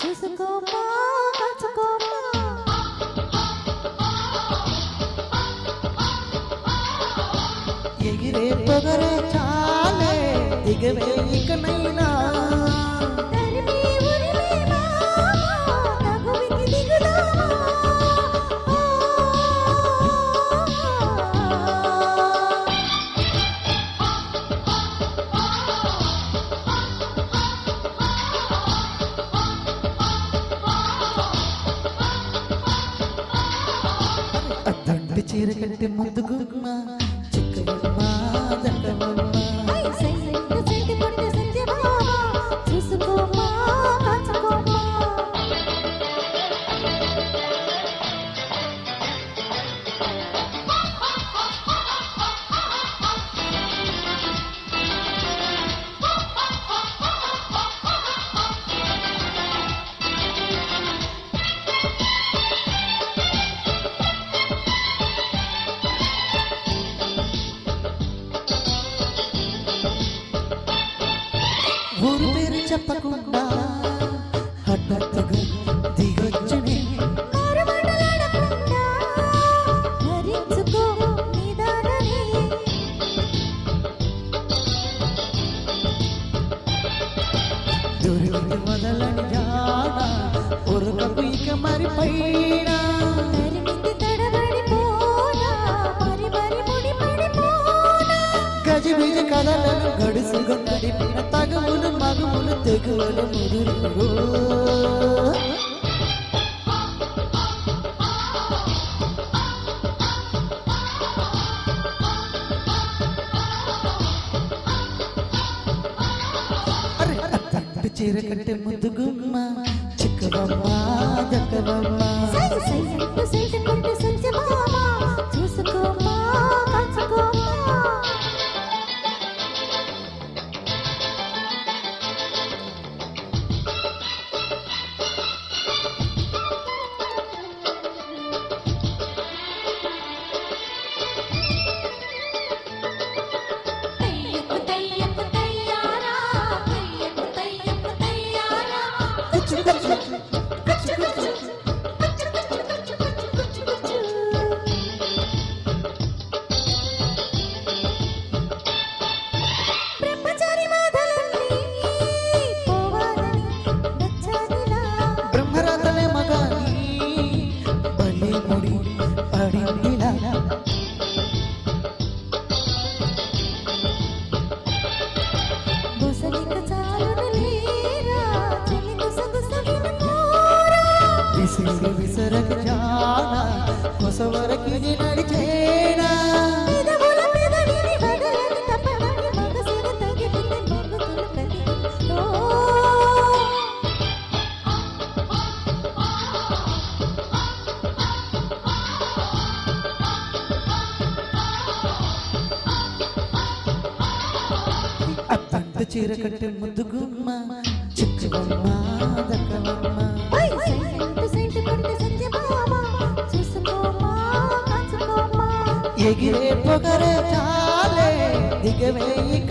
చూసుకోమా కాచుకోమా ఎగిరే పొగరే చాలే దిగవే ఇకనైనా. చీర కంటే ముందుకు ముద్దుగుమ్మ చిక్కవమ్మ దక్కవమ్మ ఊరు పేరు చెప్పకుండా హఠాత్తుగా దిగొచ్చునే. మారు మాటలాడకుండా భరించుకో దొరికి వదలని జాడ ఉరకకు ఇక మరి పై గజిబిజ కలలను గడుసుగా నడిపిన తగవులు మగవులు తెగువలు ముదురు అరే అత్తంటి చీర కట్టే ముద్దు గుమ్మ చిక్కవమ్మ దక్కవమ్మ సై అత్తంత చీర కట్టే ముద్దు గుమ్మ చిక్కువమ్మ దక్కవమ్మ ఎగిరే పొగరే చాలే. దిగవే ఇక